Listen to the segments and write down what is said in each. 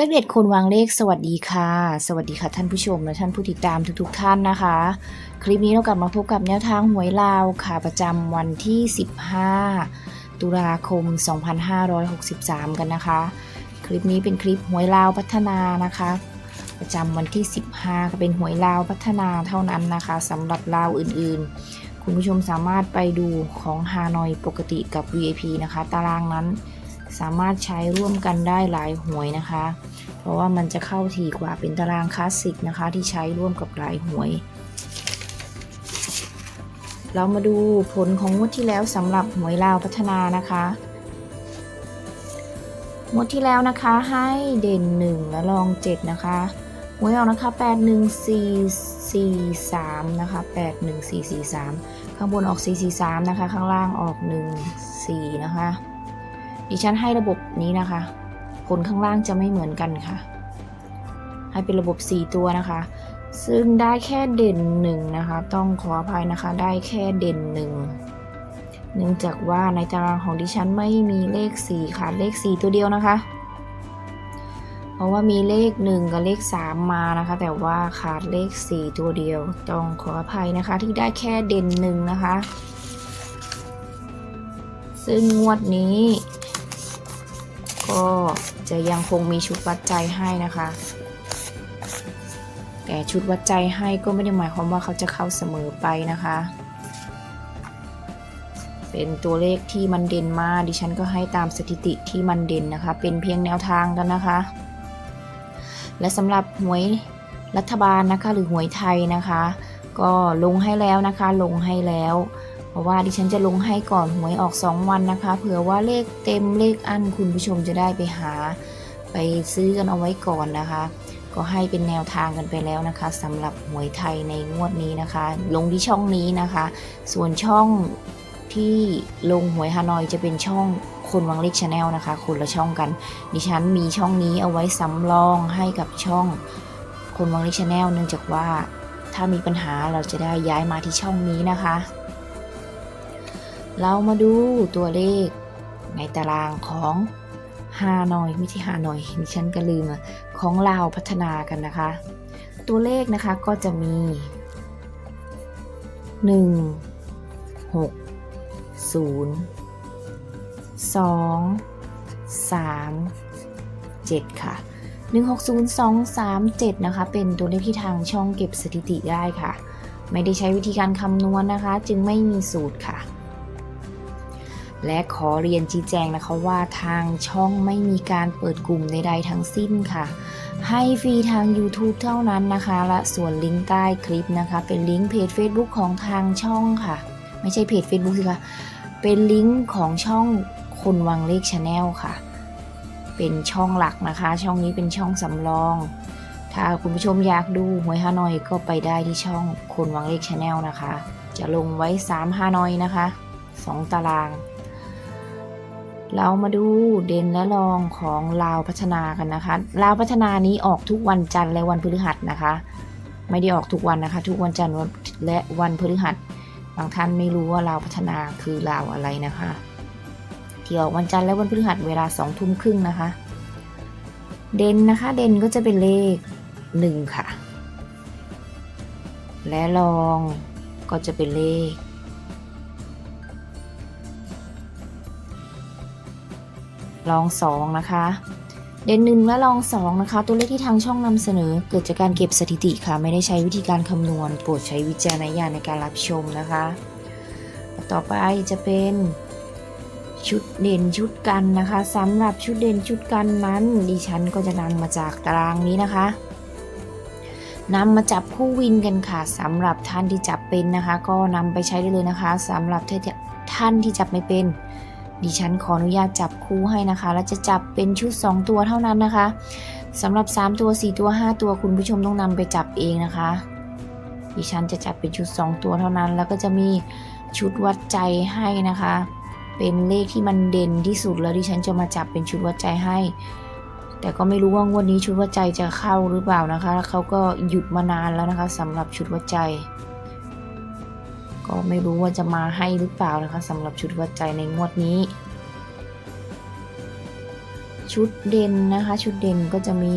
เลขเด็ดคนวางเลขสวัสดีค่ะ สวัสดีค่ะท่านผู้ชมและท่านผู้ติดตามทุกๆท่านนะคะ คลิปนี้เรากลับมาพบกับแนวทางหวยลาวค่ะประจำวันที่ 15 ตุลาคม 2563 กันนะคะ คลิปนี้เป็นคลิปหวยลาวพัฒนานะคะ ประจำวันที่ 15 ก็เป็นหวยลาวพัฒนาเท่านั้นนะคะสำหรับลาวอื่นๆ คุณผู้ชมสามารถไปดูของฮานอยปกติกับ VIP นะคะ ตารางนั้นสามารถใช้ร่วมกันได้หลายหวยนะคะ เพราะว่ามันจะเข้าถี่กว่าเป็นตารางคลาสสิกนะคะ ที่ใช้ร่วมกับลายหวย เรามาดูผลของงวดที่แล้วสำหรับหวยลาวพัฒนานะคะงวดที่แล้วนะคะให้เด่น 1 และรอง 7 นะคะหวยออกนะคะ 81443 นะคะ 81443 ข้างบนออก 443 นะคะ ข้างล่างออก 14 นะคะ ดิฉันให้ระบบนี้นะคะ ผลข้างล่างจะไม่เหมือนกันค่ะ ให้เป็นระบบ 4 ตัวนะคะ ซึ่งได้แค่เด่นหนึ่งนะคะ ต้องขออภัยนะคะ ได้แค่เด่นหนึ่งเนื่องจากว่าในตารางของดิฉันไม่มีเลข 4 ค่ะ เลข 4 ตัวเดียวนะคะ เพราะว่ามีเลข 1 กับเลข 3 มานะคะ แต่ว่าขาดเลข 4 ตัวเดียว ต้องขออภัยนะคะที่ได้แค่เด่นหนึ่งนะคะ ซึ่งงวดนี้ ก็จะยังคงมีชุดวัดใจให้นะคะ แต่ชุดวัดใจให้ก็ไม่ได้หมายความว่าเขาจะเข้าเสมอไปนะคะ เป็นตัวเลขที่มันเด่นมาดิฉันก็ให้ตามสถิติที่มันเด่นนะคะ เป็นเพียงแนวทางกันนะคะ และสำหรับหวยรัฐบาลนะคะหรือหวยไทยนะคะ ก็ลงให้แล้วนะคะ ลงให้แล้ว เพราะว่าดิฉันจะลงให้ก่อนหวยออก 2 วันนะคะ เผื่อว่าเลขเต็มเลขอันคุณผู้ชมจะได้ไปหา ไปซื้อกันเอาไว้ก่อนนะคะ ก็ให้เป็นแนวทางกันไปแล้วนะคะสำหรับหวยไทยในงวดนี้นะคะ ลงที่ช่องนี้นะคะ ส่วนช่องที่ลงหวยฮานอยจะเป็นช่องคนวังเล็กชาแนลนะคะ คนละช่องกัน ดิฉันมีช่องนี้เอาไว้สำรองให้กับช่องคนวังเล็กชาแนลเนื่องจากว่าถ้ามีปัญหาเราจะได้ย้ายมาที่ช่องนี้นะคะ เรามาดูตัวเลข ในตารางของฮานอยไม่ใช่ฮานอยดิฉันก็ลืมอะของลาวพัฒนากันนะคะ ตัวเลขนะคะก็จะมี 1 6 0 2 3 7 ค่ะ 160237 นะคะ เป็นตัวเลขที่ทางช่องเก็บสถิติได้ค่ะ ไม่ได้ใช้วิธีการคำนวณนะคะ จึงไม่มีสูตรค่ะ และขอเรียนชี้แจงนะคะว่าทางช่องไม่มีการเปิดกลุ่มใดๆทั้งสิ้นค่ะ ให้ฟรีทาง YouTube เท่านั้นนะคะ และส่วนลิงก์ใต้คลิปนะคะ เป็นลิงก์เพจ Facebook ของทางช่องค่ะ ไม่ใช่เพจ Facebook สิคะเป็นลิงก์ของช่องคนวังเลขชาแนลค่ะ เป็นช่องหลักนะคะ ช่องนี้เป็นช่องสำรอง ถ้าคุณผู้ชมอยากดูหวยฮานอยก็ไปได้ที่ช่องคนวังเลขชาแนลนะคะ จะลงไว้3ฮานอยนะคะ 2 ตาราง เรามาดูเด่นและรองของลาวพัฒนากันนะคะลาวพัฒนานี้ออกทุกวันจันทร์และวันพฤหัสนะคะ ไม่ได้ออกทุกวันนะคะ ทุกวันจันทร์และวันพฤหัส บางท่านไม่รู้ว่าลาวพัฒนาคือลาวอะไรนะคะที่ออกวันจันทร์และวันพฤหัสเวลาสองทุ่มครึ่งนะคะ เด่นนะคะ เด่นก็จะเป็นเลขหนึ่งค่ะ และรองก็จะเป็นเลข ลองสองนะคะ เด่นหนึ่งและลองสองนะคะ ตัวเลขที่ทางช่องนำเสนอเกิดจากการเก็บสถิติค่ะ ไม่ได้ใช้วิธีการคำนวณ โปรดใช้วิจารณญาณในการรับชมนะคะ ต่อไปจะเป็นชุดเด่นชุดกันนะคะสำหรับชุดเด่นชุดกันนั้น ดิฉันก็จะนำมาจากตารางนี้นะคะนำมาจับคู่วินกันค่ะสำหรับท่านที่จับเป็นนะคะ ก็นำไปใช้ได้เลยนะคะสำหรับท่านที่จับไม่เป็น ดิฉันขออนุญาตจับคู่ให้นะคะ และจะจับเป็นชุด 2 ตัวเท่านั้นนะคะสำหรับ 3 ตัว 4 ตัว 5 ตัวคุณผู้ชมต้องนำไปจับเองนะคะ ดิฉันจะจับเป็นชุด 2 ตัวเท่านั้น แล้วก็จะมีชุดวัดใจให้นะคะ เป็นเลขที่มันเด่นที่สุดแล้วดิฉันจะมาจับเป็นชุดวัดใจให้ แต่ก็ไม่รู้ว่างวดนี้ชุดวัดใจจะเข้าหรือเปล่านะคะแล้วเขาก็หยุดมานานแล้วนะคะสำหรับชุดวัดใจ ก็ไม่รู้ว่าจะมาให้หรือเปล่านะคะสำหรับชุดวัดใจในงวดนี้ ชุดเด่นนะคะ ชุดเด่นก็จะมี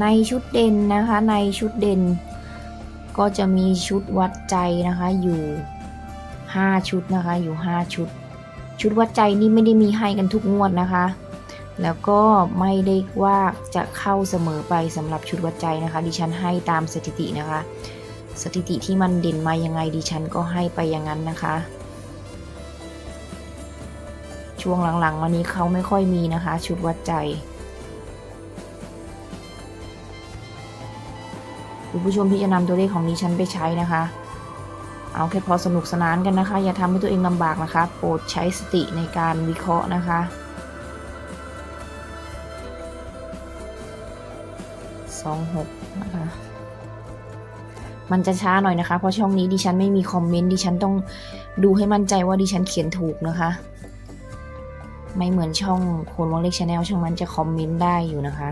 ในชุดเด่นนะคะในชุดเด่น ก็จะมีชุดวัดใจนะคะอยู่ 5 ชุดนะคะอยู่ 5 ชุด ชุดวัดใจนี่ไม่ได้มีให้กันทุกงวดนะคะ แล้วก็ไม่ได้ว่าจะเข้าเสมอไปสำหรับชุดวัดใจนะคะ ดิฉันให้ตามสถิตินะคะ สถิติที่มันเด่นมายังไงดิฉันก็ให้ไปอย่างนั้นนะคะ ช่วงหลังๆมานี้เขาไม่ค่อยมีนะคะ ชุดวัดใจคุณผู้ชมที่จะนำตัวเลขของดิฉันไปใช้นะคะ เอาแค่พอสนุกสนานกันนะคะ อย่าทำให้ตัวเองลำบากนะคะ โปรดใช้สติในการวิเคราะห์นะคะ สองหกนะคะมันจะช้าหน่อยนะคะ เพราะช่องนี้ดิฉันไม่มีคอมเมนต์ดิฉันต้องดูให้มั่นใจว่าดิฉันเขียนถูกนะคะ ไม่เหมือนช่องโคนวงเล็กชาแนลช่องนั้นจะคอมเมนต์ได้อยู่นะคะ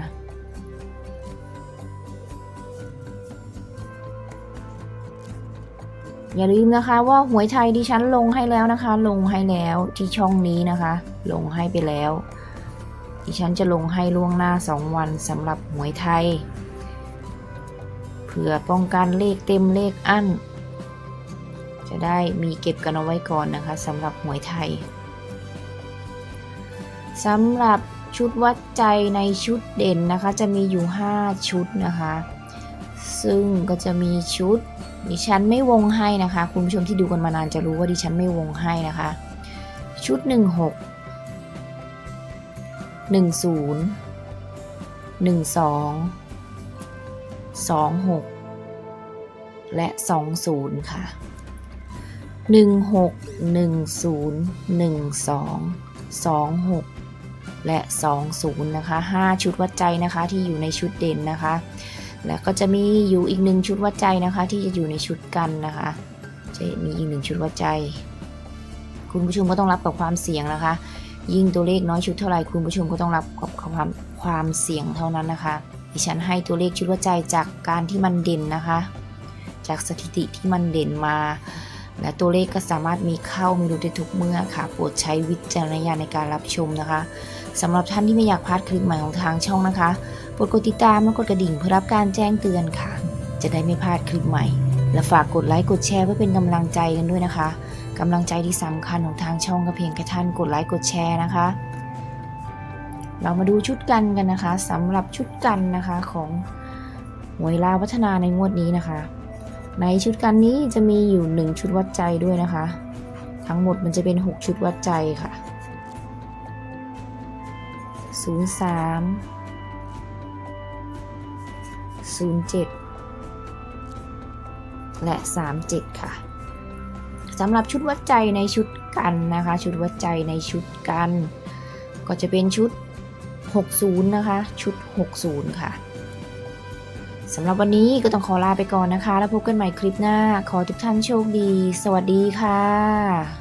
อย่าลืมนะคะว่าหวยไทยดิฉันลงให้แล้วนะคะ ลงให้แล้วที่ช่องนี้นะคะ ลงให้ไปแล้ว ดิฉันจะลงให้ล่วงหน้า 2 วันสำหรับหวยไทยเพื่อป้องกันเลขเต็มเลขอั้น จะได้มีเก็บกันเอาไว้ก่อนนะคะสำหรับหวยไทยสำหรับชุดวัดใจในชุดเด่นนะคะ จะมีอยู่ 5 ชุดนะคะ ซึ่งก็จะมีชุด ดิฉันไม่วงให้นะคะ คุณผู้ชมที่ดูกันมานานจะรู้ว่าดิฉันไม่วงให้นะคะ ชุด 16 10 12 26และ20ค่ะ16 10 12 26และ 20 นะคะ 5 ชุดวัดใจนะคะที่อยู่ในชุดเด่นนะคะ แล้วก็จะมีอยู่อีกหนึ่งชุดวัดใจนะคะ ที่จะอยู่ในชุดกันนะคะ จะมีอีกหนึ่งชุดวัดใจ คุณผู้ชมก็ต้องรับกับความเสี่ยงนะคะ ยิ่งตัวเลขน้อยชุดเท่าไหร่คุณผู้ชมก็ต้องรับกับความความเสี่ยงเท่านั้นนะคะดิฉันให้ตัวเลขชุดวัดใจจากการที่มันเด่นนะคะ จากสถิติที่มันเด่นมา และตัวเลขก็สามารถมีเข้ามีดูได้ทุกเมื่อค่ะ โปรดใช้วิจารณญาณในการรับชมนะคะสำหรับท่านที่ไม่อยากพลาดคลิปใหม่ของทางช่องนะคะกดกดติดตามและกดกระดิ่งเพื่อรับการแจ้งเตือนค่ะ จะได้ไม่พลาดคลิปใหม่ และฝากกดไลค์กดแชร์เพื่อเป็นกำลังใจกันด้วยนะคะ กำลังใจที่สำคัญของทางช่องก็เพียงแค่ท่านกดไลค์กดแชร์นะคะ เรามาดูชุดกันกันนะคะสำหรับชุดกันนะคะของหวยลาวพัฒนาในงวดนี้นะคะ ในชุดกันนี้จะมีอยู่ 1 ชุดวัดใจด้วยนะคะ ทั้งหมดมันจะเป็น 6 ชุดวัดใจค่ะ 03 07 และ 37 ค่ะ สำหรับชุดวัดใจในชุดกันนะคะ ชุดวัดใจในชุดกัน ก็จะเป็นชุด 60 นะคะ ชุด 60 ค่ะสำหรับวันนี้ก็ต้องขอลาไปก่อนนะคะ แล้วพบกันใหม่คลิปหน้า ขอทุกท่านโชคดี สวัสดีค่ะ